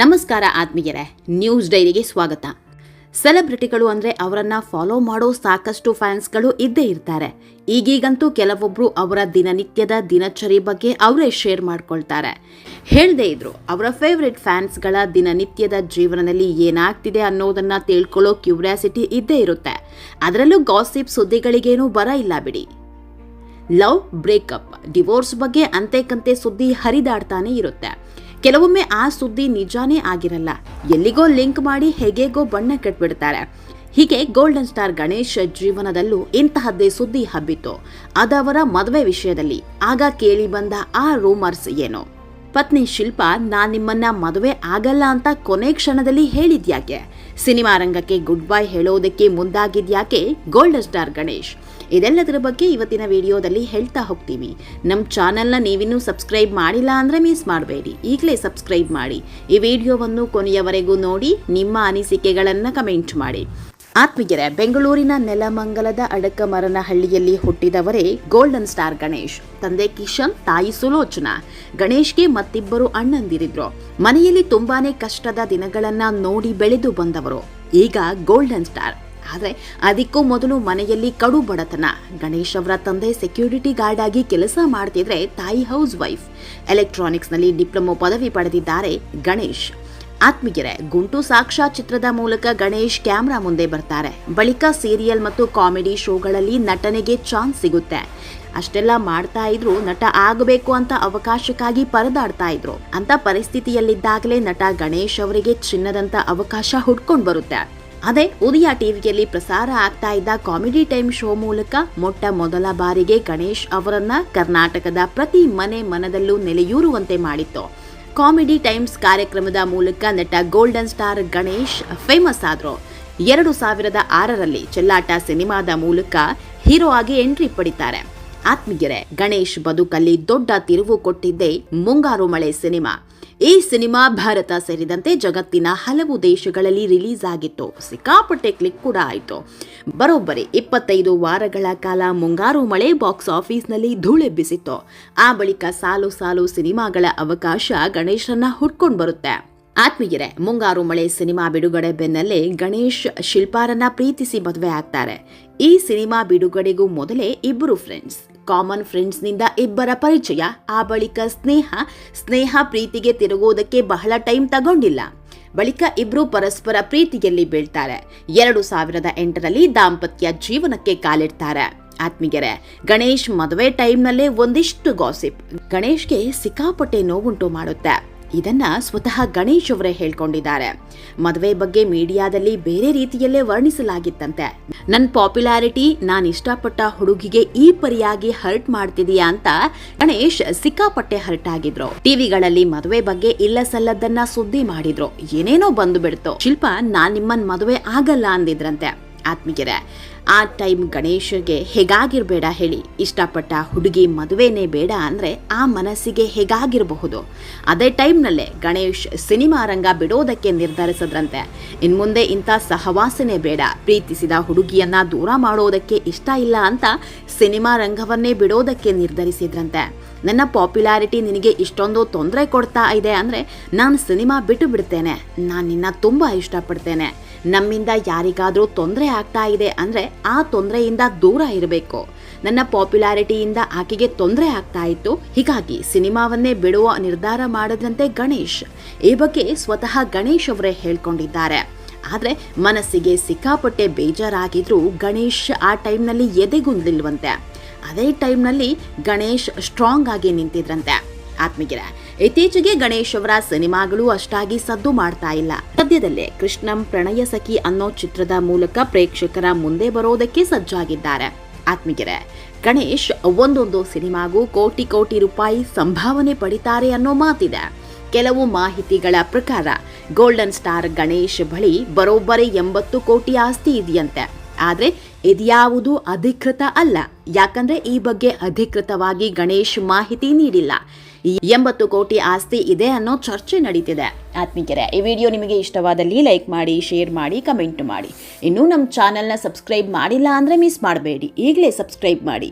ನಮಸ್ಕಾರ ಆತ್ಮೀಯರೇ, ನ್ಯೂಸ್ ಡೈರಿಗೆ ಸ್ವಾಗತ. ಸೆಲೆಬ್ರಿಟಿಗಳು ಅಂದ್ರೆ ಅವರನ್ನು ಫಾಲೋ ಮಾಡೋ ಸಾಕಷ್ಟು ಫ್ಯಾನ್ಸ್ಗಳು ಇದ್ದೇ ಇರ್ತಾರೆ. ಈಗೀಗಂತೂ ಕೆಲವೊಬ್ಬರು ಅವರ ದಿನನಿತ್ಯದ ದಿನಚರಿ ಬಗ್ಗೆ ಅವರೇ ಶೇರ್ ಮಾಡ್ಕೊಳ್ತಾರೆ. ಹೇಳದೇ ಇದ್ರು, ಅವರ ಫೇವ್ರೆಟ್ ಫ್ಯಾನ್ಸ್ಗಳ ದಿನನಿತ್ಯದ ಜೀವನದಲ್ಲಿ ಏನಾಗ್ತಿದೆ ಅನ್ನೋದನ್ನ ತಿಳ್ಕೊಳ್ಳೋ ಕ್ಯೂರಿಯಾಸಿಟಿ ಇದ್ದೇ ಇರುತ್ತೆ. ಅದರಲ್ಲೂ ಗಾಸಿಪ್ ಸುದ್ದಿಗಳಿಗೇನೂ ಬರ ಇಲ್ಲ ಬಿಡಿ. ಲವ್ ಬ್ರೇಕಪ್, ಡಿವೋರ್ಸ್ ಬಗ್ಗೆ ಅಂತೆಕಂತೆ ಸುದ್ದಿ ಹರಿದಾಡ್ತಾನೆ ಇರುತ್ತೆ. ಕೆಲವೊಮ್ಮೆ ಆ ಸುದ್ದಿ ನಿಜಾನೇ ಆಗಿರಲ್ಲ. ಎಲ್ಲಿಗೋ ಲಿಂಕ್ ಮಾಡಿ ಹೇಗೆಗೋ ಬಣ್ಣ ಕಟ್ಬಿಡ್ತಾರೆ. ಹೀಗೆ ಗೋಲ್ಡನ್ ಸ್ಟಾರ್ ಗಣೇಶ್ ಜೀವನದಲ್ಲೂ ಇಂತಹದ್ದೇ ಸುದ್ದಿ ಹಬ್ಬಿತ್ತು. ಅದವರ ಮದುವೆ ವಿಷಯದಲ್ಲಿ. ಆಗ ಕೇಳಿ ಬಂದ ಆ ರೂಮರ್ಸ್ ಏನು? ಪತ್ನಿ ಶಿಲ್ಪಾ, ನಾ ನಿಮ್ಮನ್ನ ಮದುವೆ ಆಗಲ್ಲ ಅಂತ ಕೊನೆ ಕ್ಷಣದಲ್ಲಿ ಹೇಳಿದ್ಯಾಕೆ? ಸಿನಿಮಾ ರಂಗಕ್ಕೆ ಗುಡ್ ಬೈ ಹೇಳೋದಕ್ಕೆ ಮುಂದಾಗಿದ್ಯಾಕೆ ಗೋಲ್ಡನ್ ಸ್ಟಾರ್ ಗಣೇಶ್? ಇದೆಲ್ಲದರ ಬಗ್ಗೆ ಇವತ್ತಿನ ವಿಡಿಯೋದಲ್ಲಿ ಹೇಳ್ತಾ ಹೋಗ್ತೀವಿ. ನಮ್ಮ ಚಾನಲ್ನ ನೀವಿನ್ನೂ ಸಬ್ಸ್ಕ್ರೈಬ್ ಮಾಡಿಲ್ಲ ಅಂದರೆ ಮಿಸ್ ಮಾಡಬೇಡಿ. ಈಗಲೇ ಸಬ್ಸ್ಕ್ರೈಬ್ ಮಾಡಿ. ಈ ವಿಡಿಯೋವನ್ನು ಕೊನೆಯವರೆಗೂ ನೋಡಿ, ನಿಮ್ಮ ಅನಿಸಿಕೆಗಳನ್ನು ಕಮೆಂಟ್ ಮಾಡಿ. ಆತ್ಮೀಯರೇ, ಬೆಂಗಳೂರಿನ ನೆಲಮಂಗಲದ ಅಡಕಮರನಹಳ್ಳಿಯಲ್ಲಿ ಹುಟ್ಟಿದವರೇ ಗೋಲ್ಡನ್ ಸ್ಟಾರ್ ಗಣೇಶ್. ತಂದೆ ಕಿಶನ್, ತಾಯಿ ಸುಲೋಚನಾ. ಗಣೇಶ್ಗೆ ಮತ್ತಿಬ್ಬರು ಅಣ್ಣಂದಿರಿದ್ರು. ಮನೆಯಲ್ಲಿ ತುಂಬಾನೇ ಕಷ್ಟದ ದಿನಗಳನ್ನ ನೋಡಿ ಬೆಳೆದು ಬಂದವರು. ಈಗ ಗೋಲ್ಡನ್ ಸ್ಟಾರ್. ಆದರೆ ಅದಕ್ಕೂ ಮೊದಲು ಮನೆಯಲ್ಲಿ ಕಡು ಬಡತನ. ಗಣೇಶ್ ಅವರ ತಂದೆ ಸೆಕ್ಯೂರಿಟಿ ಗಾರ್ಡ್ ಆಗಿ ಕೆಲಸ ಮಾಡ್ತಿದ್ರೆ ತಾಯಿ ಹೌಸ್ ವೈಫ್ ಎಲೆಕ್ಟ್ರಾನಿಕ್ಸ್ನಲ್ಲಿ ಡಿಪ್ಲೊಮೊ ಪದವಿ ಪಡೆದಿದ್ದಾರೆ ಗಣೇಶ್. ಆತ್ಮಗೆರೆ ಗುಂಟು ಸಾಕ್ಷಾ ಚಿತ್ರದ ಮೂಲಕ ಗಣೇಶ್ ಕ್ಯಾಮ್ರಾ ಮುಂದೆ ಬರ್ತಾರೆ. ಬಳಿಕ ಸೀರಿಯಲ್ ಮತ್ತು ಕಾಮಿಡಿ ಶೋಗಳಲ್ಲಿ ನಟನೆಗೆ ಚಾನ್ಸ್ ಸಿಗುತ್ತೆ. ಅಷ್ಟೆಲ್ಲ ಮಾಡ್ತಾ ಇದ್ರು ನಟ ಆಗಬೇಕು ಅಂತ ಅವಕಾಶಕ್ಕಾಗಿ ಪರದಾಡ್ತಾ ಇದ್ರು. ಅಂತ ಪರಿಸ್ಥಿತಿಯಲ್ಲಿದ್ದಾಗಲೇ ನಟ ಗಣೇಶ್ ಅವರಿಗೆ ಚಿನ್ನದಂತ ಅವಕಾಶ ಹುಡ್ಕೊಂಡು ಬರುತ್ತೆ. ಅದೇ ಉದಯ ಟಿವಿಯಲ್ಲಿ ಪ್ರಸಾರ ಆಗ್ತಾ ಇದ್ದ ಕಾಮಿಡಿ ಟೈಮ್ ಶೋ ಮೂಲಕ ಮೊಟ್ಟ ಮೊದಲ ಬಾರಿಗೆ ಗಣೇಶ್ ಅವರನ್ನ ಕರ್ನಾಟಕದ ಪ್ರತಿ ಮನೆ ಮನದಲ್ಲೂ ನೆಲೆಯೂರುವಂತೆ ಮಾಡಿತ್ತು. ಕಾಮಿಡಿ ಟೈಮ್ಸ್ ಕಾರ್ಯಕ್ರಮದ ಮೂಲಕ ನಟ ಗೋಲ್ಡನ್ ಸ್ಟಾರ್ ಗಣೇಶ್ ಫೇಮಸ್ ಆದರು. ಎರಡು ಸಾವಿರದ ಆರರಲ್ಲಿ ಚೆಲ್ಲಾಟ ಸಿನಿಮಾದ ಮೂಲಕ ಹೀರೋ ಆಗಿ ಎಂಟ್ರಿ ಪಡಿತಾರೆ. ಆತ್ಮೀಯರೇ, ಗಣೇಶ್ ಬದುಕಲ್ಲಿ ದೊಡ್ಡ ತಿರುವು ಕೊಟ್ಟಿದ್ದೇ ಮುಂಗಾರು ಮಳೆ ಸಿನಿಮಾ. ಈ ಸಿನಿಮಾ ಭಾರತ ಸೇರಿದಂತೆ ಜಗತ್ತಿನ ಹಲವು ದೇಶಗಳಲ್ಲಿ ರಿಲೀಸ್ ಆಗಿತ್ತು. ಸಿಕ್ಕಾಪಟ್ಟೆ ಕ್ಲಿಕ್ ಕೂಡ ಆಯಿತು. ಬರೋಬ್ಬರಿ, ಇಪ್ಪತ್ತೈದು ವಾರಗಳ ಕಾಲ ಮುಂಗಾರು ಮಳೆ ಬಾಕ್ಸ್ ಆಫೀಸ್ನಲ್ಲಿ ಧೂಳೆಬ್ಬಿಸಿತ್ತು ಆ ಬಳಿಕ ಸಾಲು ಸಾಲು ಸಿನಿಮಾಗಳ ಅವಕಾಶ ಗಣೇಶನ್ನ ಹುಟ್ಕೊಂಡು ಬರುತ್ತೆ. ಆತ್ಮೀಯರೇ, ಮುಂಗಾರು ಮಳೆ ಸಿನಿಮಾ ಬಿಡುಗಡೆ ಬೆನ್ನಲ್ಲೇ ಗಣೇಶ್ ಶಿಲ್ಪಾರನ್ನ ಪ್ರೀತಿಸಿ ಮದುವೆ ಆಗ್ತಾರೆ. ಈ ಸಿನಿಮಾ ಬಿಡುಗಡೆಗೂ ಮೊದಲೇ ಇಬ್ಬರು ಫ್ರೆಂಡ್ಸ್ ಕಾಮನ್ ಫ್ರೆಂಡ್ಸ್ನಿಂದ ಇಬ್ಬರ ಪರಿಚಯ, ಆ ಬಳಿಕ ಸ್ನೇಹ ಸ್ನೇಹ ಪ್ರೀತಿಗೆ ತಿರುಗೋದಕ್ಕೆ ಬಹಳ ಟೈಮ್ ತಗೊಂಡಿಲ್ಲ. ಬಳಿಕ ಇಬ್ರು ಪರಸ್ಪರ ಪ್ರೀತಿಯಲ್ಲಿ ಬೀಳ್ತಾರೆ. ಎರಡು ಸಾವಿರದ ಎಂಟರಲ್ಲಿ ದಾಂಪತ್ಯ ಜೀವನಕ್ಕೆ ಕಾಲಿಡ್ತಾರೆ. ಆತ್ಮೀಯರೇ, ಗಣೇಶ್ ಮದುವೆ ಟೈಮ್ನಲ್ಲೇ ಒಂದಿಷ್ಟು ಗಾಸಿಪ್ ಗಣೇಶ್ಗೆ ಸಿಕ್ಕಾಪಟ್ಟೆ ನೋವುಂಟು ಮಾಡುತ್ತೆ. ಇದನ್ನ ಸ್ವತಃ ಗಣೇಶ್ ಅವರೇ ಹೇಳ್ಕೊಂಡಿದ್ದಾರೆ. ಮದುವೆ ಬಗ್ಗೆ ಮೀಡಿಯಾದಲ್ಲಿ ಬೇರೆ ರೀತಿಯಲ್ಲೇ ವರ್ಣಿಸಲಾಗಿತ್ತಂತೆ. ನನ್ನ ಪಾಪ್ಯುಲಾರಿಟಿ, ನಾನು ಇಷ್ಟಪಟ್ಟ ಹುಡುಗಿಗೆ ಈ ಪರಿಯಾಗಿ ಹರ್ಟ್ ಮಾಡ್ತಿದೀಯಾ ಅಂತ ಗಣೇಶ್ ಸಿಕ್ಕಾಪಟ್ಟೆ ಹರ್ಟ್ ಆಗಿದ್ರು. ಟಿವಿಗಳಲ್ಲಿ ಮದುವೆ ಬಗ್ಗೆ ಇಲ್ಲ ಸಲ್ಲದನ್ನ ಸುದ್ದಿ ಮಾಡಿದ್ರು. ಏನೇನೋ ಬಂದು ಬಿಡ್ತು. ಶಿಲ್ಪ, ನಾನ್ ನಿಮ್ಮನ್ ಮದುವೆ ಆಗಲ್ಲ ಅಂದಿದ್ರಂತೆ. ಆತ್ಮೀಯರೇ, ಆ ಟೈಮ್ ಗಣೇಶಗೆ ಹೇಗಾಗಿರಬೇಡ ಹೇಳಿ ಇಷ್ಟಪಟ್ಟ ಹುಡುಗಿ ಮದುವೆನೇ ಬೇಡ ಅಂದರೆ ಆ ಮನಸ್ಸಿಗೆ ಹೇಗಾಗಿರಬಹುದು? ಅದೇ ಟೈಮ್ನಲ್ಲೇ ಗಣೇಶ್ ಸಿನಿಮಾ ರಂಗ ಬಿಡೋದಕ್ಕೆ ನಿರ್ಧರಿಸಿದ್ರಂತೆ. ಇನ್ಮುಂದೆ ಇಂಥ ಸಹವಾಸನೆ ಬೇಡ. ಪ್ರೀತಿಸಿದ ಹುಡುಗಿಯನ್ನು ದೂರ ಮಾಡೋದಕ್ಕೆ ಇಷ್ಟ ಇಲ್ಲ ಅಂತ ಸಿನಿಮಾ ರಂಗವನ್ನೇ ಬಿಡೋದಕ್ಕೆ ನಿರ್ಧರಿಸಿದ್ರಂತೆ. ನನ್ನ ಪಾಪ್ಯುಲಾರಿಟಿ ನಿನಗೆ ಇಷ್ಟೊಂದು ತೊಂದರೆ ಕೊಡ್ತಾ ಇದೆ ಅಂದರೆ ನಾನು ಸಿನಿಮಾ ಬಿಟ್ಟು ಬಿಡ್ತೇನೆ. ನಾನು ನಿನ್ನ ತುಂಬ ಇಷ್ಟಪಡ್ತೇನೆ. ನಮ್ಮಿಂದ ಯಾರಿಗಾದರೂ ತೊಂದರೆ ಆಗ್ತಾ ಇದೆ ಅಂದರೆ ಆ ತೊಂದರೆಯಿಂದ ದೂರ ಇರಬೇಕು. ನನ್ನ ಪಾಪ್ಯುಲಾರಿಟಿಯಿಂದ ಆಕೆಗೆ ತೊಂದರೆ ಆಗ್ತಾ ಇತ್ತು. ಹೀಗಾಗಿ ಸಿನಿಮಾವನ್ನೇ ಬಿಡುವ ನಿರ್ಧಾರ ಮಾಡದಂತೆ ಗಣೇಶ್. ಈ ಬಗ್ಗೆ ಸ್ವತಃ ಗಣೇಶ್ ಅವರೇ ಹೇಳ್ಕೊಂಡಿದ್ದಾರೆ. ಆದರೆ ಮನಸ್ಸಿಗೆ ಸಿಕ್ಕಾಪಟ್ಟೆ ಬೇಜಾರಾಗಿದ್ರೂ ಗಣೇಶ್ ಆ ಟೈಮ್ನಲ್ಲಿ ಎದೆಗುಂದಿಲ್ವಂತೆ ಅದೇ ಟೈಮ್ನಲ್ಲಿ ಗಣೇಶ್ ಸ್ಟ್ರಾಂಗ್ ಆಗಿ ನಿಂತಿದ್ರಂತೆ. ಆತ್ಮೀಯರ ಇತ್ತೀಚೆಗೆ ಗಣೇಶ್ ಅವರ ಸಿನಿಮಾಗಳು ಅಷ್ಟಾಗಿ ಸದ್ದು ಮಾಡ್ತಾ ಇಲ್ಲ. ಸದ್ಯದಲ್ಲೇ ಕೃಷ್ಣಂ ಪ್ರಣಯ ಸಖಿ ಅನ್ನೋ ಚಿತ್ರದ ಮೂಲಕ ಪ್ರೇಕ್ಷಕರ ಮುಂದೆ ಬರೋದಕ್ಕೆ ಸಜ್ಜಾಗಿದ್ದಾರೆ. ಆತ್ಮೀಗೆರೆ ಗಣೇಶ್ ಒಂದೊಂದು ಸಿನಿಮಾಗೂ ಕೋಟಿ ಕೋಟಿ ರೂಪಾಯಿ ಸಂಭಾವನೆ ಪಡಿತಾರೆ ಅನ್ನೋ ಮಾತಿದೆ. ಕೆಲವು ಮಾಹಿತಿಗಳ ಪ್ರಕಾರ, ಗೋಲ್ಡನ್ ಸ್ಟಾರ್ ಗಣೇಶ್ ಬಳಿ ಬರೋಬ್ಬರಿ ಎಂಬತ್ತು ಕೋಟಿ ಆಸ್ತಿ ಇದೆಯಂತೆ. ಆದ್ರೆ ಇದ್ಯಾವುದು ಅಧಿಕೃತ ಅಲ್ಲ. ಯಾಕಂದ್ರೆ ಈ ಬಗ್ಗೆ ಅಧಿಕೃತವಾಗಿ ಗಣೇಶ್ ಮಾಹಿತಿ ನೀಡಿಲ್ಲ. ಎಂಬತ್ತು ಕೋಟಿ ಆಸ್ತಿ ಇದೆ ಅನ್ನೋ ಚರ್ಚೆ ನಡೀತಿದೆ. ಆತ್ಮೀಕೆರೆ, ಈ ವಿಡಿಯೋ ನಿಮಗೆ ಇಷ್ಟವಾದಲ್ಲಿ ಲೈಕ್ ಮಾಡಿ, ಶೇರ್ ಮಾಡಿ, ಕಮೆಂಟ್ ಮಾಡಿ. ಇನ್ನೂ ನಮ್ಮ ಚಾನೆಲ್ನ ಸಬ್ಸ್ಕ್ರೈಬ್ ಮಾಡಿಲ್ಲ ಅಂದರೆ ಮಿಸ್ ಮಾಡಬೇಡಿ. ಈಗಲೇ ಸಬ್ಸ್ಕ್ರೈಬ್ ಮಾಡಿ.